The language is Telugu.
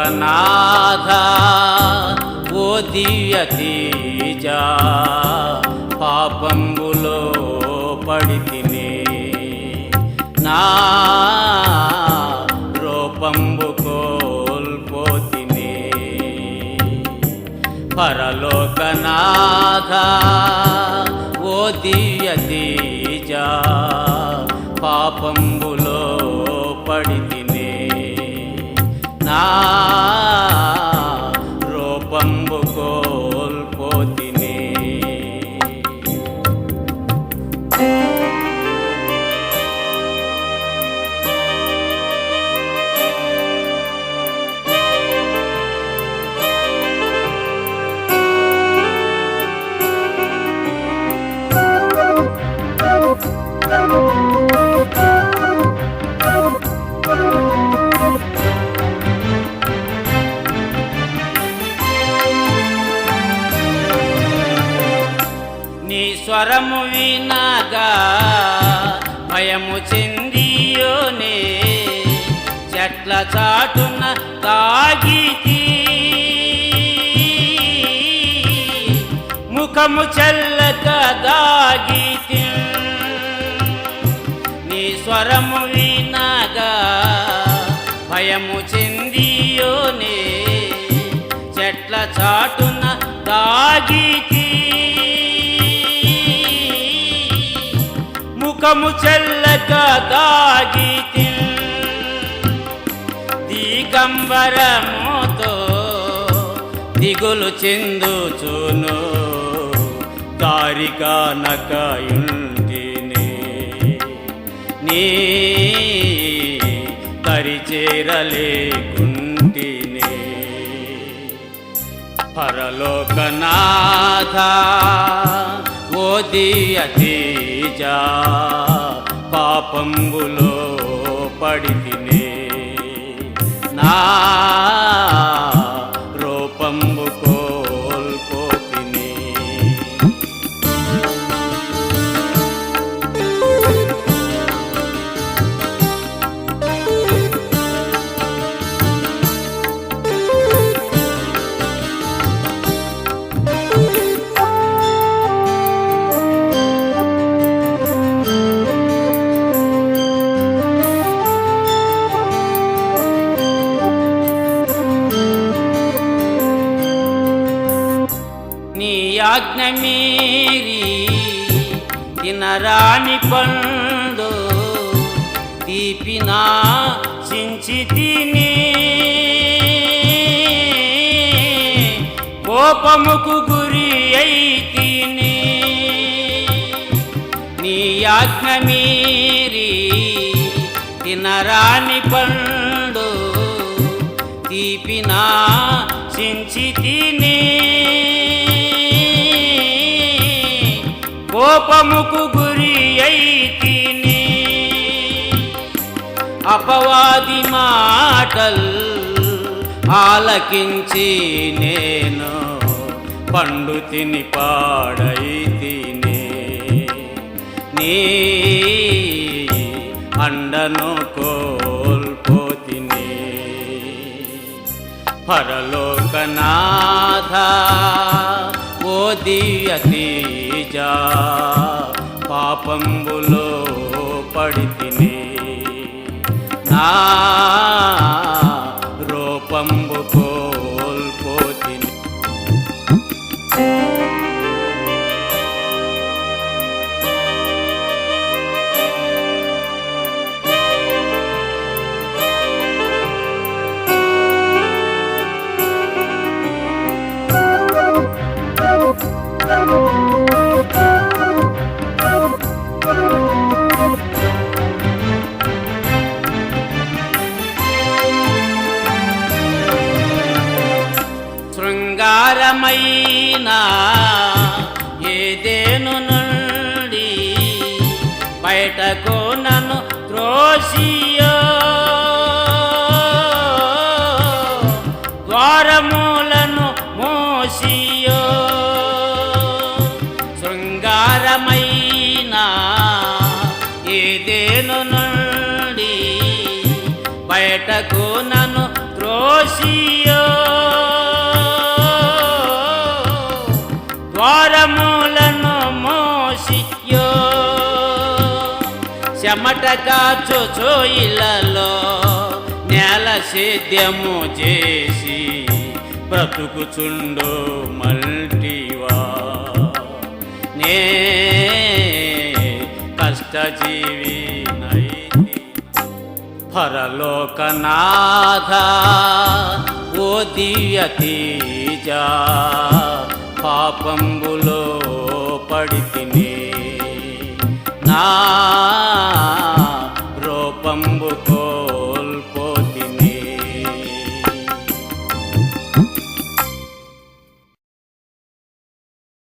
లోకనాథ ఓ దివ్య తేజ పాపంబులో పడితినే నా రూపంబు కోల్పోతినే పరలోకనాథ ఓ దివ్య తేజ పాపంబులో పడితినే నా నీ స్వరము వినగా భయము చెందియోనే చెట్ల చాటున తాగితి. ముఖము చెల్లక దాగితి. స్వరము వినగా భయము చెందియోనే చెట్ల చాటున దాగితి ముఖము చెల్లక దాగితి దిగంబరముతో దిగులు చెందుచును. దారిగా నకయుంటిని నీ పరిచేరలేకుంటిని. పరలోకనాథ ఓ దియ తేజ పాపంబులో పడితినే. నా ఆజ్ఞ మీరి తినరాని పండు తీపినా చించి తిని కోపముకు గురి అయితిని నీ ఆజ్ఞ మీరి తినరాని పండు తీపినా చించి కోపముకు గురి అయితిని. అపవాది మాటల్ ఆలకించి నేను పండు తిని పాడైతిని. నీ అండను కోల్పోతిని. పరలోకనాథ ఓ దివ్య తేజ పాపంబులో పడితిని నా భారమైనా ఏదేను నుండి బయటకు నన్ను త్రోసియో? ద్వారములను మోసియో? శృంగారమైన ఏదేను నుండి బయటకు నన్ను త్రోసియో? భారములను మోసియో. చెమట కాచు ఇళ్ళలో నేల సేద్యము చేసి బ్రతుకుచుండు మల్టివా. నే కష్టజీవి పరలోకనాథ ఓ దివ్యతీజా పాపంబులో పడితిని నా